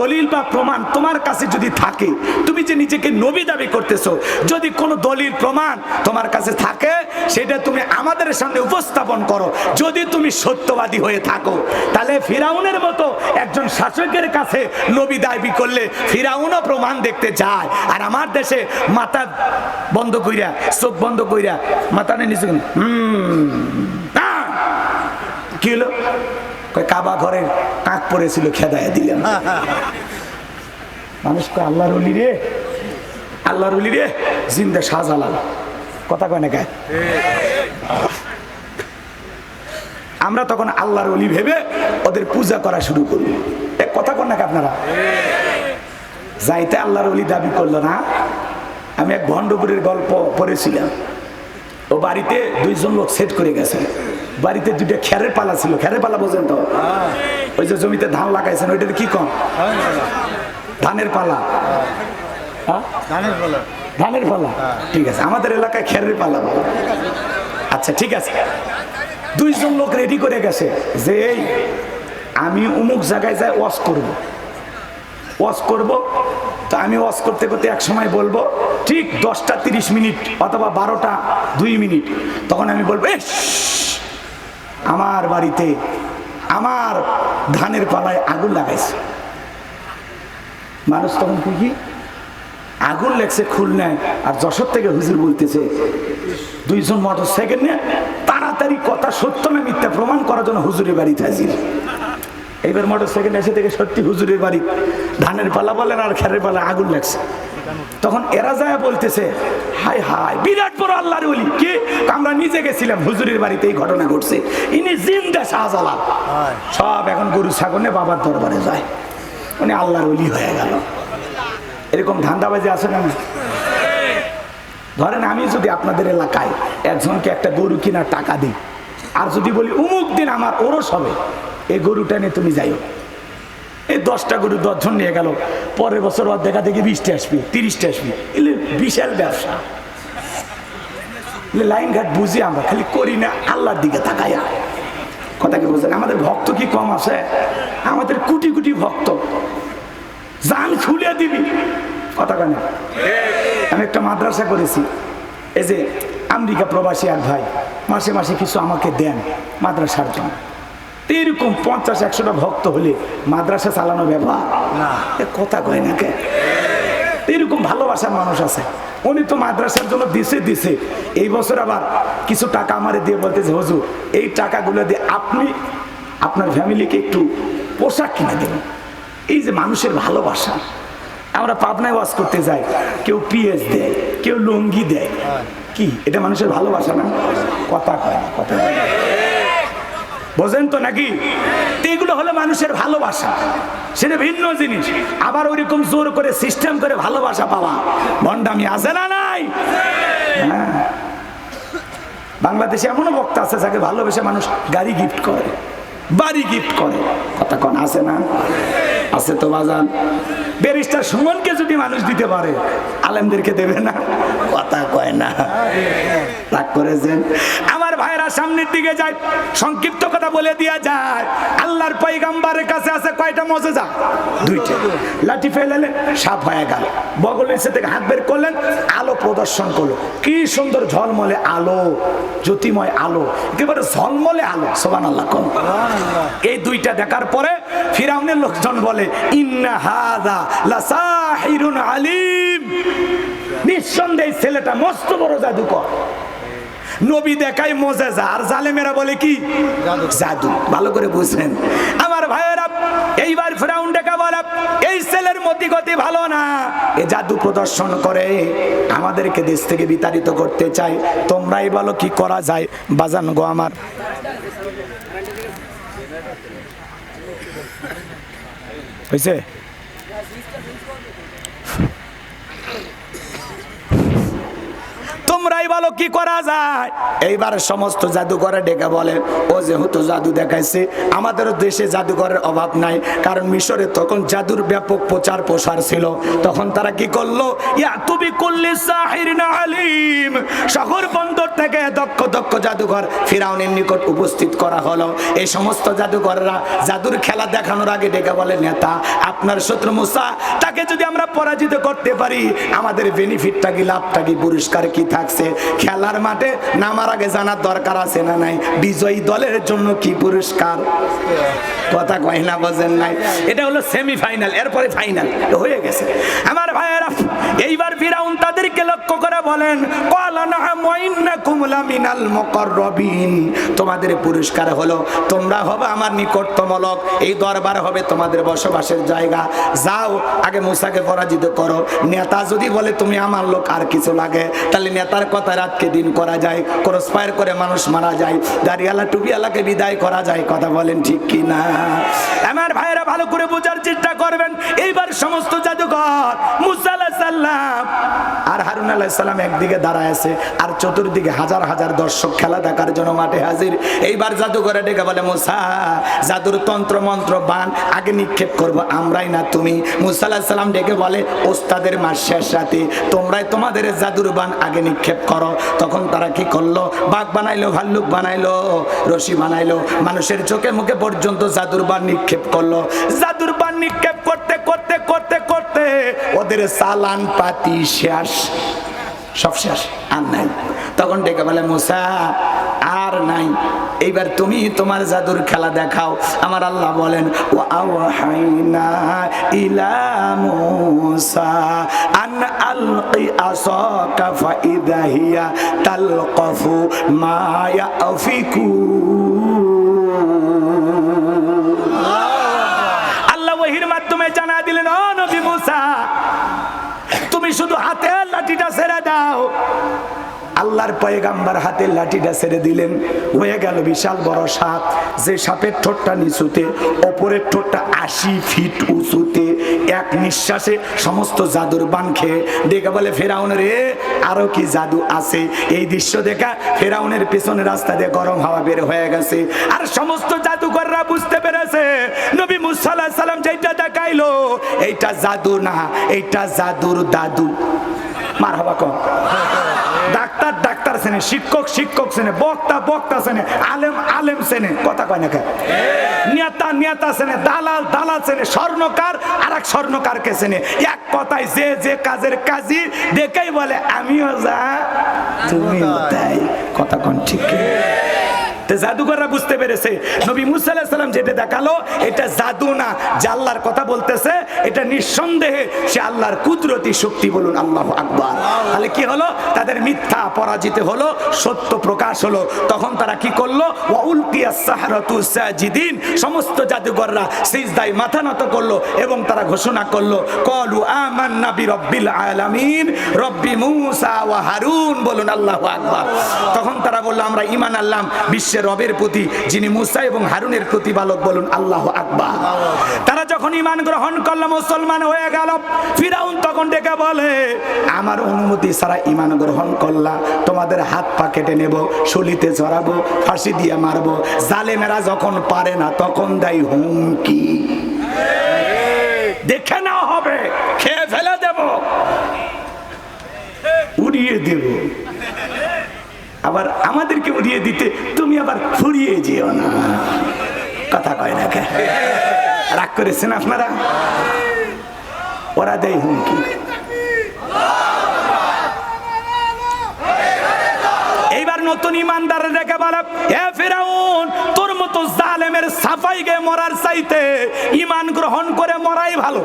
দলিল বা প্রমাণ তোমার কাছে যদি থাকে, তুমি যে নিজেকে নবী দাবি করতেছো, যদি কোনো দলিল, প্রমাণ তোমার কাছে থাকে, সেটা তুমি আমাদের সামনে উপস্থাপন করো। যদি তুমি সত্যবাদী হয়ে থাকো, তাহলে ফিরাউনের মতো একজন শাসকের কাছে নবী দাবি করলে ফিরাউনও প্রমাণ দেখতে যায়। আর আমার দেশে মাথা বন্ধ কইরা, চোখ বন্ধ কইরা মাথা নিয়ে নিচে হুম! কি হলো? কাবা ঘরের কাক পড়েছিল খেদায় দিলেন মানুষ কয় আল্লাহর অলি রে আল্লাহর অলি রে জিন্দা শাহজালাল। কথা কয় না কে? আমরা তখন আল্লাহর অলি ভেবে ওদের পূজা করা শুরু করব এক কথা কন নাকি আপনারা? যাইতে আল্লাহর অলি দাবি করল না। আমি এক ভণ্ডপুরের গল্প পড়েছিলাম। ও বাড়িতে দুইজন লোক সেট করে গেছে। বাড়িতে দুইটা খেরের পালা ছিল খেরের পালা বোঝেন তো? ওই যে জমিতে ধান লাগাইছেন ওইটাতে কি কম ধানের পালা। হ্যাঁ? ধানের পালা। ঠিক আছে আমাদের এলাকায় খেরের পালা আচ্ছা ঠিক আছে। দুইজন লোক রেডি করে গেছে যে এই আমি অমুক জায়গায় যাই ওয়াশ করব। ওয়াশ করব তো আমি ওয়াশ করতে করতে এক সময় বলব ঠিক দশটা তিরিশ মিনিট অথবা বারোটা দুই মিনিট তখন আমি বলব "এস, আমার বাড়িতে আমার ধানের পালায় আগুন লাগাইছে। মানুষ তখন কি আগুন লেগছে খুলনায় আর যশোর থেকে হুজুর বলতেছে, দুইজন মোটর সাইকেল নিয়ে তাড়াতাড়ি কথা সত্য না মিথ্যা প্রমাণ করার জন্য হুজুরের বাড়িতে হাজির। এইবার মোটর সাইকেল এসে থেকে সত্যি হুজুরের বাড়ি। ধানের পালা বলেন আর খেরের পালা আগুন লাগছে। তখন এরা যায় বলতেছে হাই হাই বিরাট বড় আল্লাহর ওলি। কি? আমরা নিজে গেছিলাম হুজুরের বাড়িতে এই ঘটনা ঘটছে। ইনি জিন্দা শাহজালাল। সব এখন গরু ছাগলে বাবার দরবারে যায়। উনি আল্লাহর ওলি হয়ে গেল। এরকম ধান্দাবাজি আছে না না? ধরেন আমি যদি আপনাদের এলাকায় একজনকে একটা গরু কেনার টাকা দিই আর যদি বলি উমুক দিন আমার ওরস হবে এই গরুটা নিয়ে তুমি যাইও। এই দশটা গরু দশজন নিয়ে গেল। পরের বছর ওর দেখা দেখি বিশটা আসবে, তিরিশটা আসবে। এলে বিশাল ব্যবসা। লাইন ঘাট বুঝি আমরা, খালি করি না, আল্লাহর দিকে তাকাই কথা কি বুঝলেন? আমাদের ভক্ত কি কম আছে? আমাদের কোটি কোটি ভক্ত। জান খুলে দিবি। কথা কেন আমি একটা মাদ্রাসা করেছি। এই যে আমেরিকা প্রবাসী এক ভাই, মাসে মাসে কিছু আমাকে দেন মাদ্রাসার জন্য। এরকম পঞ্চাশ, একশোটা ভক্ত হলে মাদ্রাসা চালানো ব্যবহার? এ কথা কয় না কে? এরকম ভালোবাসার মানুষ আছে। উনি তো মাদ্রাসার জন্য দিছে দিছে। এই বছর আবার কিছু টাকা আমারে দিয়ে বলতেছে, হুজুর, এই টাকাগুলো দিয়ে আপনি আপনার ফ্যামিলিকে একটু পোশাক কিনে দেবেন এই যে মানুষের ভালোবাসা। আমরা পাবনায় ওয়াজ করতে যাই, কেউ পিএস দেয়, কেউ লুঙ্গি দেয়। কি? এটা মানুষের ভালোবাসা না? কথা কয় না, কথা না। বোঝেন তো নাকি? এগুলো হলো মানুষের ভালোবাসা। সেটা ভিন্ন জিনিস। আবার ওইরকম জোর করে সিস্টেম করে ভালোবাসা পাওয়া। ভণ্ডামি আছে না নাই? হ্যাঁ। বাংলাদেশে এমনও বক্তা আছে যাকে ভালোবেসে মানুষ গাড়ি গিফট করে, বাড়ি গিফট করে। কথা কন, আছে না? আছে তো বাজান। ব্যারিস্টার সুমনকে যদি মানুষ দিতে পারে, আলেমদেরকে দেবে না? কথা কয় না। রাগ করেছেন? ভাইরা সামনের দিকে যায় সংক্ষিপ্ত কথা বলে দিয়া যায়। আল্লাহর পৈগাম্বারের কাছে আছে কয়টা মজেজা? দুইটা। লাঠি ফেলেলে সাপ হয়ে গেল। বগল নিচে থেকে হাত বের করলেন আলো প্রদর্শন করল। কি সুন্দর ঝলমলে আলো জ্যোতিময় আলো একেবারে ঝলমলে আলো সোবান আল্লাহ কম এই দুইটা দেখার পরে ফিরাউনের লোকজন বলে ইন্না হাদা লাসাহিরুন আলিম। নিঃসন্দেহে ছেলেটা মস্ত বড় জাদুকর। নবী দেখায় মজেজা আর জালেমেরা বলে কি? জাদু। ভালো করে বুঝলেন। আমার ভাইয়েরা এইবার ফেরাউন ডেকা বলে এই ছেলের মতি গতি ভালো না। এ জাদু প্রদর্শন করে আমাদেরকে দেশ থেকে বিতাড়িত করতে চাই তোমরাই বলো কি করা যায়। বাজান গো আমার। হয়েছে তোমরাই বলো, কি করা যায়? এইবার সমস্ত জাদুঘরে ডেকে বলে, ও যেহেতু জাদু দেখাইছে, আমাদের দেশে জাদুঘরের অভাব নাই। কারণ মিশরে তখন জাদুর ব্যাপক প্রচার প্রসার ছিল। তখন তারা কি করল? তুমি করলে আলিম। শহর বন্দর থেকে দক্ষ দক্ষ জাদুঘর ফিরাউনের নিকট উপস্থিত করা হলো। এই সমস্ত জাদুঘররা জাদুর খেলা দেখানোর আগে ডেকে বলে, নেতা, আপনার শত্রু মুসা, তাকে যদি আমরা পরাজিত করতে পারি, আমাদের বেনিফিটটা কি, লাভটা কি, পুরস্কার কি থাকছে খেলার মাঠে নামার আগে জানার দরকার আছে না নাই? বিজয়ী দলের জন্য কি পুরস্কার? কথা কয় না, বোঝেন নাই। এটা হলো সেমিফাইনাল এরপরে ফাইনাল হয়ে গেছে। আমার ভাইয়েরা, এইবার ফিরাউন তাদেরকে লক্ষ্য করে বলেন মুকাররাবিন। তোমাদের পুরস্কার হলো, তোমরা হবে আমার নিকটতম লোক, এই দরবার হবে তোমাদের বসবাসের জায়গা। যাও, আগে মুসাকে পরাজিত করো। নেতা যদি বলে, তুমি আমার লোক, আর কিছু লাগে? তাহলে নেতার কথা রাতকে দিন করা যায়, ক্রস ফায়ার করে মানুষ মারা যায় দাড়িয়ালা টুপিয়ালাকে বিদায় করা যায়, কথা বলেন ঠিক কি না আমার ভাইয়েরা, ভালো করে বোঝার চেষ্টা করবেন। এইবার সমস্ত জাদুঘর, মুসা সালাম আর হারুন সালাম একদিকে দাঁড়ায় আছে, আর চতুর্দিকে হাজার হাজার দর্শক খেলা দেখার জন্য মাঠে হাজির। এইবার জাদুঘরে ডেকে বলে, মুসা, জাদুর তন্ত্র মন্ত্র বান, আগে নিক্ষেপ করব, আমরাই না তুমি। মুসা সালাম ডেকে বলে, ওস্তাদের মাসের সাথে তোমরাই তোমাদের জাদুর বান আগে নিক্ষেপ করো। তখন তারা কি করল? বাঘ বানাইলো, ভাল্লুক বানাইলো, রশি বানাইলো, মানুষের চোখে মুখে পর্যন্ত জাদুর বান নিক্ষেপ করল। জাদুর বান নিক্ষেপ করতে করতে করতে, ওদের সালান পাতি শেষ। সব শেষ, আর নাই। তখন ডেকে বলে, মুসা, আর নাই। এইবার তুমি তোমার জাদুর খেলা দেখাও। আমার আল্লাহ বলেন ও আওয়াহাইনা ইলা আন লাঠিটা ছেড়ে দাও। আল্লাহর পয়গাম্বার হাতে লাঠিটা ছেড়ে দিলেন। হয়ে গেল বিশাল বড় সাপ। যে সাপের ঠোঁটটা নিচুতে, ওপরের ঠোঁটটা আশি ফিট উঁচুতে, এক নিঃশ্বাসে সমস্ত জাদুর বান খেয়ে ডেকে বলে, ফেরাউন রে, আরও কি জাদু আছে? এই দৃশ্য দেখা ফেরাউনের পেছনে রাস্তা দিয়ে গরম হাওয়া বের হয়ে গেছে। আর সমস্ত আলাইহিস সালাম যেটা দেখাইলো, এইটা জাদু না, এইটা জাদুর দাদু। মার হবা কম ডাক্তার ডাক্তার সেনে শিক্ষক শিক্ষক সেনে বক্তা বক্তা সেনে আলেম আলেম সেনে কথা কয় না কে নেতা নেতা সেনে দালাল দালাল সেনে স্বর্ণকার আর এক স্বর্ণকারকে সেনে এক কথায় যে যে কাজের কাজী দেখেই বলে, আমিও যা, তুমিও তাই। কথা কন ঠিক জাদুঘররা বুঝতে পেরেছে। নবী মুসা যেটা দেখাল, এটা জাদু না, যে আল্লাহর কথা বলতেছে, এটা নিঃসন্দেহে সে আল্লাহর কুদরতি শক্তি বলুন, আল্লাহ আকবার। তাহলে কি হলো? তাদের মিথ্যা পরাজিত হলো, সত্য প্রকাশ হলো। তখন তারা কি করল? ওয়াউলকিয়াস সমস্ত জাদুঘররা সিজদায় মাথা নত করল এবং তারা ঘোষণা করল, কলু আমান্না বিরব্বিল আলামিন, রব্বি মুসা ওয়া হারুন, বলুন আল্লাহু আকবার। তখন তারা বলল, আমরা ঈমান আনলাম, বিশ্বের রবের প্রতি, যিনি মুসা এবং হারুনের প্রতিপালক বলুন, আল্লাহ আকবার। তারা যখন ঈমান গ্রহণ করল, মুসলমান হয়ে গেল, ফিরাউন তখন ডেকে বলে, আমার অনুমতি ছাড়া ঈমান গ্রহণ করলা, তোমাদের হাত পা কেটে নেব, শলিতে চড়াবো ফাঁসি দিয়ে মারবো। জালেমেরা যখন পারে না, তখন দেয় হুমকি। দেখে না হবে, খেয়ে ফেলে দেব, উড়িয়ে দেব। আবার আমাদেরকে উড়িয়ে দিতে, তুমি আবার ফুরিয়ে যেও না। কথা কয় না কে? রাগ করেছেন আপনারা? ওরা দেয় হুমকি। এইবার নতুন ইমানদার রেখে বলে হে ফেরাউন, তোর মতো জালেমের সাফাই গে মরার চাইতে ইমান গ্রহণ করে মরাই ভালো।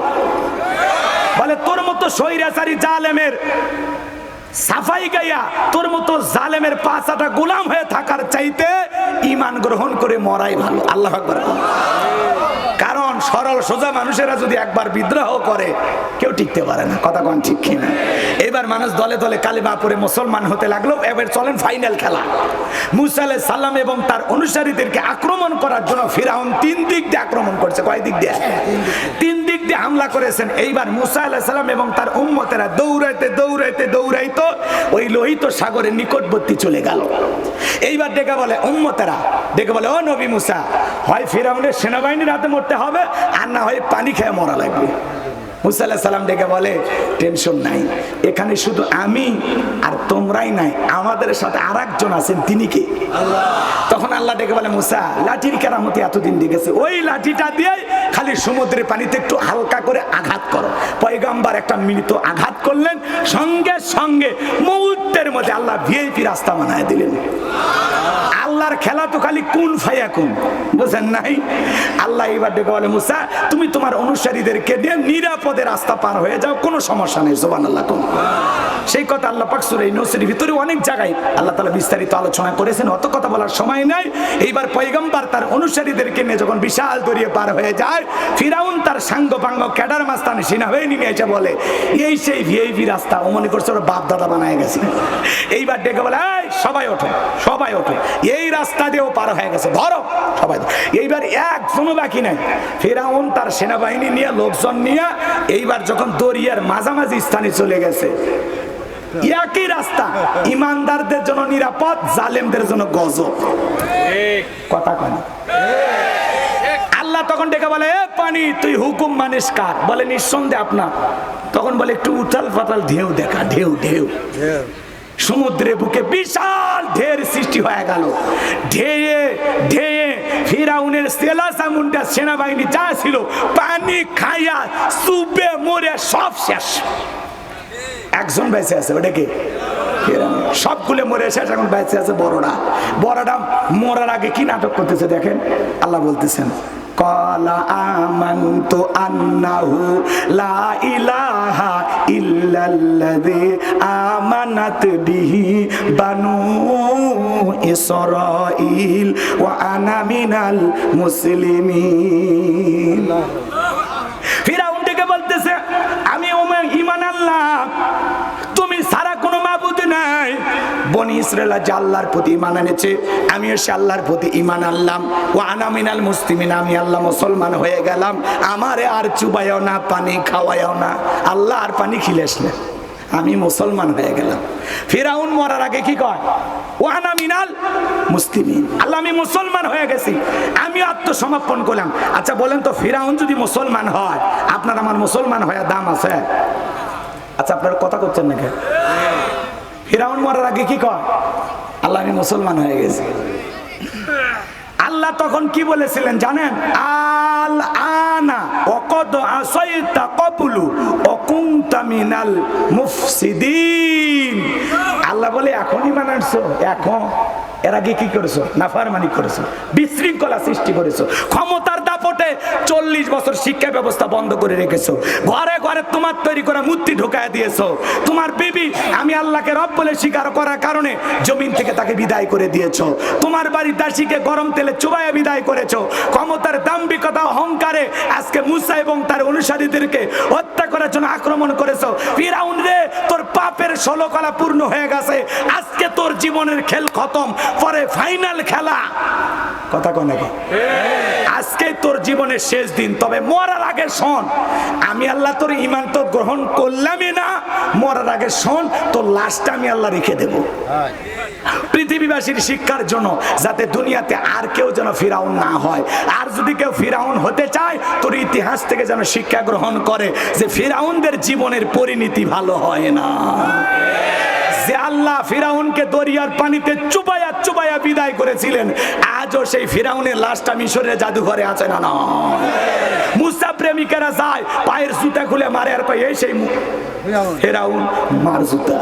বলে, তোর মতো স্বৈরাচারী জালেমের সাফাই গাইয়া তোর মতো জালেমের পাঁচাটা গোলাম হয়ে থাকার চাইতে ইমান গ্রহণ করে মরাই ভালো। আল্লাহ কারণ সরল সোজা মানুষেরা যদি একবার বিদ্রোহ করে, কেউ টিকতে পারে না। কথা কোন ঠিক কিনা? এবার মানুষ দলে দলে কালিমা পরে মুসলমান হতে লাগল, এবার চলেন ফাইনাল খেলা। মুসা আলাইহিস সালাম এবং তার অনুসারীদেরকে আক্রমণ করার জন্য ফিরাউন তিন দিক দিয়ে আক্রমণ করছে। কয় দিক দিয়ে? তিন হামলা করেছেন। এইবার মুসা আলাহিসাল্লাম এবং তার উম্মতেরা দৌড়াইতে দৌড়াইতে দৌড়াইতো ওই লোহিত সাগরের নিকটবর্তী চলে গেল। এইবার ডেকে বলে উম্মতেরা ডেকে বলে ও নবী মুসা হয় ফিরাউনের সেনাবাহিনীর হাতে মরতে হবে আর না হয় পানি খেয়ে মরা লাগবে। মুসাল্লাহ সাল্লাম ডেকে বলে টেনশন নাই এখানে শুধু আমি আর তোমরাই নাই আমাদের সাথে আর একজন আছেন তিনি কে? তখন আল্লাহ ডেকে বলে মুসা লাঠির কেরামতি এতদিন দেখেছে। ওই লাঠিটা দিয়ে সমুদ্রের পানিতে একটু হালকা করে আঘাত করো। পয়গাম্বার একটা মিনিট আঘাত করলেন, সঙ্গে সঙ্গে মুহূর্তের মধ্যে আল্লাহ ভিআইপি রাস্তা বানায় দিলেন। আল্লাহর খেলা তো খালি কোন ফাইয়া কোন, বুঝেন নাই? আল্লাহ এবার ডেকে বলে, মুসা, তুমি তোমার অনুসারীদেরকে দিয়ে নিরাপদে রাস্তা পার হয়ে যাও, কোনো সমস্যা নেই সোবান আল্লাহ কোন। সেই কথা আল্লাহ পাক সুরে নসির ভিতরে অনেক জায়গায় আল্লাহ তালা বিস্তারিত আলোচনা করেছেন, অত কথা বলার সময় নাই। এইবার পয়গম্বার তার অনুসারীদেরকে নিয়ে যখন বিশাল দরিয়ে পার হয়ে যায় ফিরাউন তার সাঙ্গ পাঙ্গ ক্যাডার মাস্তান সেনাবাহিনী নিয়ে এসে বলে এই সেই ভিআইপি রাস্তা ও মনে করছে ওর বাপ দাদা বানায় গেছে। এইবার ডেকে বলে এই সবাই ওঠো সবাই ওঠো এই রাস্তা দিয়েও পার হয়ে গেছে ধরো সবাই এইবার একজনও বাকি নাই। ফেরাউন তার সেনাবাহিনী নিয়ে লোকজন নিয়ে এইবার যখন দরিয়ার মাঝামাঝি স্থানে চলে গেছে একই রাস্তা ইমানদারদের জন্য নিরাপদ জালেমদের জন্য গজব। কথা তখন ডেকে বলে এ পানি তুই হুকুম মানিস কার? বলে নিঃসন্দেহে আপনার। তখন বলে একটু উথাল পাতাল ঢেউ দেখা ঢেউ ঢেউ। সমুদ্রে বুকে বিশাল ঢের সৃষ্টি হয়ে গেল। ঢেয়ে ঢেয়ে ফিরাউনের সেলা সামুন্ডা সেনাবাহিনী যা ছিল পানি খাইয়া সুবে মরে সব শেষ। একজন বেঁচে আছে ওটা কি। সবগুলো মরে শেষ এখন বেঁচে আছে বড়রা। বড়রা মরার আগে কি নাটক করতেছে দেখেন? আল্লাহ বলতেছেন মুসলিমিন ফিরাউন থেকে বলতেছে আমি ওমর ইমান আল্লাহ তুমি সারা কোনো মাবুদ নাই বনি ইসরায়েল যে আল্লাহর প্রতি ইমান এনেছে। আমি এসে আল্লাহর প্রতি ইমান আনলাম। ও আনামিনাল মুসলিমিন, আমি আল্লাহ মুসলমান হয়ে গেলাম। আমারে আর চুবাইও না, পানি খাওয়ায়ও না। আল্লাহ আর পানি খিলেস না আমি মুসলমান হয়ে গেলাম। ফিরাউন মরার আগে কি কয়? ওয়ানা মিনাল মুসলিমিন। আল্লাহ, আমি মুসলমান হয়ে গেছি। আমি আত্মসমর্পণ করলাম। আচ্ছা বলেন তো, ফিরাউন যদি মুসলমান হয়, আপনার আমার মুসলমান হয়ে দাম আছে? আচ্ছা আপনারা কথা করছেন নাকি? ফিরাউন মরার আগে কি কয়? আল্লাহ আমি মুসলমান হয়ে গেছি। আল্লাহ তখন কি বলেছিলেন জানেন? আল আনা অকদ আসাইতা কবুলু অকুন্তা মিনাল মুফসিদিন। আল্লাহ বলে, এখনই মানানছো এখন? এর আগে কি করেছ? নাফারমানি করেছ? বিশৃঙ্খলা সৃষ্টি করেছ? ক্ষমতার দাপটে চল্লিশ বছর শিক্ষা ব্যবস্থা বন্ধ করে রেখেছো। ঘরে ঘরে তোমার তৈরি করা মূর্তি ঢুকায় দিয়েছ। তোমার বিবি আমি আল্লাহকে রব বলে স্বীকার করার কারণে জমিন থেকে তাকে বিদায় করে দিয়েছ। তোমার বাড়ির দাসীকে গরম তেলে চুবাইয়া বিদায় করেছ। ক্ষমতার দাম্বিকতা অহংকারে আজকে মুসা এবং তার অনুসারীদেরকে হত্যা করার জন্য আক্রমণ করেছ। ফিরাউন রে, তোর পাপের ষোলো কলা পূর্ণ হয়ে গেছে। আজকে তোর জীবনের খেল খতম, পরে ফাইনাল খেলা। কথা কয় নাকি আজকে তোর জীবনের শেষ দিন, তবে মরার আগে শোন, আমি আল্লাহ তোর ইমান তো গ্রহণ করলামই না, মরার আগে শোন, তোর লাশটা আমি আল্লাহ রেখে দেব। পৃথিবীবাসীর শিক্ষার জন্য যাতে দুনিয়াতে আর কেউ যেন ফিরাউন না হয়। আর যদি কেউ ফিরাউন হতে চায়, তোর ইতিহাস থেকে যেন শিক্ষা গ্রহণ করে যে ফিরাউনদের জীবনের পরিণতি ভালো হয় না। যে আল্লাহ ফিরাউনকে দরিয়ার পানিতে চুবাইয়া চুবাইয়া বিদায় করেছিলেন আজও সেই ফিরাউনের লাশটা মিশরের জাদুঘরে আছে না না মুসা প্রেমিকেরা যায় পায়ের জুতা খুলে মারে আর পাই এই সেই ফেরাউন। মার জুতা।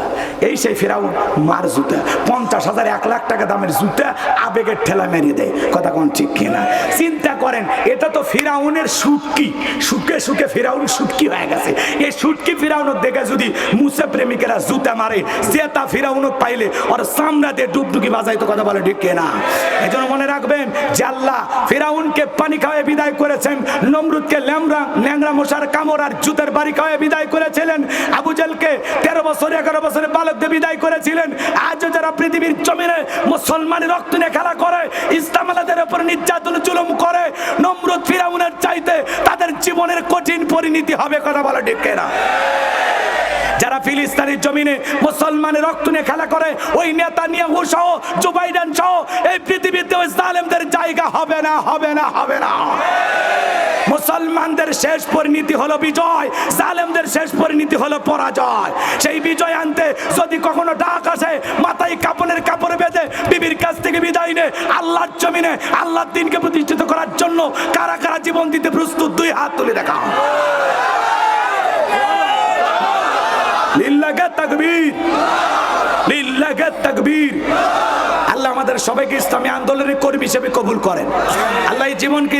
এই সেই ফেরাউন মার জুতা। পঞ্চাশ হাজার এক লাখ টাকা দামের জুতা আবেগের ঠেলা মেরিয়ে দেয় কথা কোন ঠিক কিনা? চিন্তা করেন এটা ফিরাউনের সুটকি। সুখে সুখে ফিরাউন সুটকি হয়ে গেছে। এই সুটকি ফিরাউনক দেখে যদি মুসা প্রেমিকেরা জুতা মারে সে তা ফিরাউনক পাইলে ওর সামনা দিয়ে ডুবডুকি বাজাই তো কথা বলে, ঠিক না এই জন্য মনে রাখবেন যে আল্লাহ ফিরাউনকে পানি খাওয়ায় বিদায় করেছেন, নমরুদকে ল্যাংরা ল্যাংরা মশার কামড় আর জুতের বাড়ি খাওয়ায় বিদায় করেছিলেন। আবু জালকে তেরো বছর, এগারো বছরে বালকদের দিয়ে বিদায় করেছিলেন। আজও যারা পৃথিবীর জমিনে মুসলমানের রক্ত নিয়ে খেলা করে ইসলাম উপর নির্যাতন জুলুম করে, নমরুদ ফিরাউনের চাইতে তাদের জীবনের কঠিন পরিণতি হবে, কথা বলা ঠিক না যারা ফিলিস্তিনের জমিনে মুসলমানের রক্ত নিয়ে খেলা করে, ওই নেতা নিয়ে সহ জুবাইডান সহ, এই পৃথিবীতে ওই জালেমদের জায়গা হবে না হবে না হবে না। মুসলমানদের শেষ পরিণতি হলো বিজয়, জালেমদের শেষ পরিণতি হলো পরাজয়। সেই বিজয় আনতে যদি কখনো ডাক আসে, মাথায় কাপড়ের কাপড় বেঁধে বিবির কাছ থেকে বিদায় নে, আল্লাহর জমিনে, আল্লাহর দিনকে প্রতিষ্ঠিত করার জন্য কারা কারা জীবন দিতে প্রস্তুত, দুই হাত তুলে দেখা লিল্লাহে তাকবীর। লিল্লাগা তাকবীর। আল্লাহ আমাদের সবাইকে ইসলামী আন্দোলনের কর্মী হিসেবে কবুল করেন। আল্লাহ জীবনকে